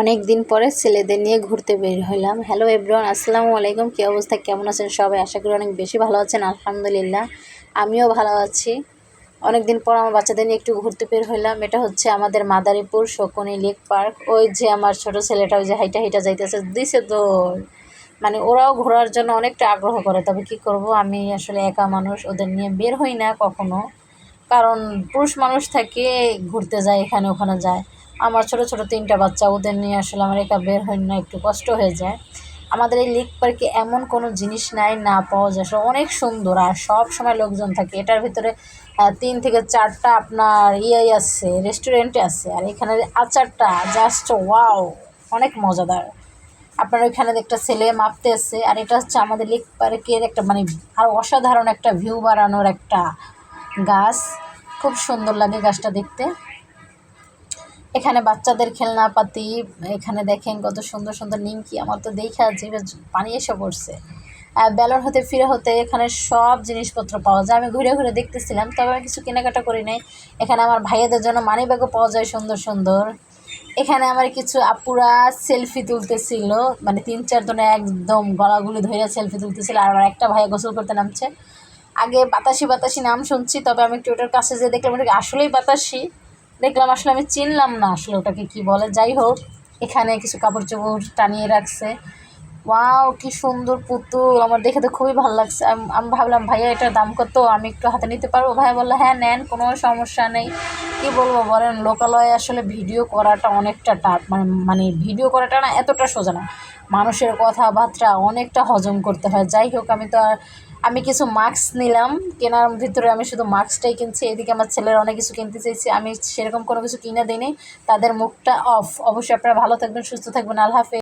অনেক দিন পরে ছেলেদের নিয়ে ঘুরতে বের হইলাম হ্যালো এভরিওয়ান আসসালামু আলাইকুম। কী অবস্থা? কেমন আছেন সবাই? আশা করি অনেক বেশি ভালো আছেন, আলহামদুলিল্লাহ। আমিও ভালো আছি। অনেক দিন পর আমার বাচ্চাদের নিয়ে একটু ঘুরতে বের হইলাম এটা হচ্ছে আমাদের মাদারীপুর শকুনি লেক পার্ক। ওই যে আমার ছোট ছেলেটা ওই যে হাইটা হাইটা যাইতেছে, দিছে তো মানে ওরাও ঘোরার জন্য অনেকটা আগ্রহ করে। তবে কি করব? আমি আসলে একা মানুষ, ওদের নিয়ে বের হই না কখনো। কারণ পুরুষ মানুষ থাকে, ঘুরতে যায়, এখানে ওখানে যায়। আমার ছোট ছোট তিনটা বাচ্চা, ওদের নিয়ে আসলে আমার একা বের হয় না, একটু কষ্ট হয়ে যায়। আমাদের এই লেক পার্কে এমন কোনো জিনিস নাই, না পাওয়া যায়। অনেক সুন্দর আর সব সময় লোকজন থাকে। এটার ভিতরে তিন থেকে চারটা আপনার ইয়ে আছে রেস্টুরেন্টে আছে। আর এখানে আচারটা জাস্ট ওয়াও অনেক মজাদার। আপনার ওইখানে একটা ছেলে মাপতে আছে আর এটা হচ্ছে আমাদের লেক পার্কের একটা মানে আর অসাধারণ একটা ভিউ বাড়ানোর একটা গাছ। খুব সুন্দর লাগে গাছটা দেখতে। এখানে বাচ্চাদের খেলনাপাতি এখানে দেখেন কত সুন্দর সুন্দর নিমকি, আমার তো দেখা জিভে পানি এসে পড়ছে। বেলর হতে ফিরে হতে এখানে সব জিনিসপত্র পাওয়া যায়। আমি ঘুরে ঘুরে দেখতেছিলাম, তবে আমি কিছু কেনাকাটা করি নাই। এখানে আমার ভাইয়াদের জন্য মানি ব্যাগও পাওয়া যায় সুন্দর সুন্দর। এখানে আমার কিছু আপুরা সেলফি তুলতেছিল মানে তিন চারজনে একদম গলাগুলি ধরে সেলফি তুলতেছিল, আর আমার একটা ভাইয়া গোসল করতে নামছে। আগে বাতাসি বাতাসি নাম শুনছি, তবে আমি একটু ওটার কাছে যে দেখলাম, ওটা কি আসলেই বাতাসি? দেখলাম আসলে আমি চিনলাম না আসলে ওটাকে কি বলে। যাই হোক, এখানে কিছু কাপড় চোপড় টানিয়ে রাখছে। ওয়াও কি সুন্দর পুতুল। আমার দেখে তো খুবই ভালো লাগছে। আমি ভাবলাম, ভাইয়া, এটার দাম কত? আমি একটু হাতে নিতে পারব? ভাইয়া বলল হ্যাঁ নেন, কোনো সমস্যা নেই। কি বলব বলেন, লোকালয়ে আসলে ভিডিও করাটা অনেকটা টাফ। মানে মানে ভিডিও করাটা না, এতটা সোজা না। মানুষের কথাবার্তা অনেকটা হজম করতে হয়। যাই হোক, আমি তো আর, আমি কিছু মাস্ক নিলাম। কেনার ভিতরে আমি শুধু মাস্কটাই কিনছি। এদিকে আমার ছেলের অনেক কিছু কিনতে চাইছি। আমি সেরকম কোনো কিছু কিনে দিইনি। তাদের মুখটা অফ অবশ্যই আপনারা ভালো থাকবেন, সুস্থ থাকবেন। আল্লাহ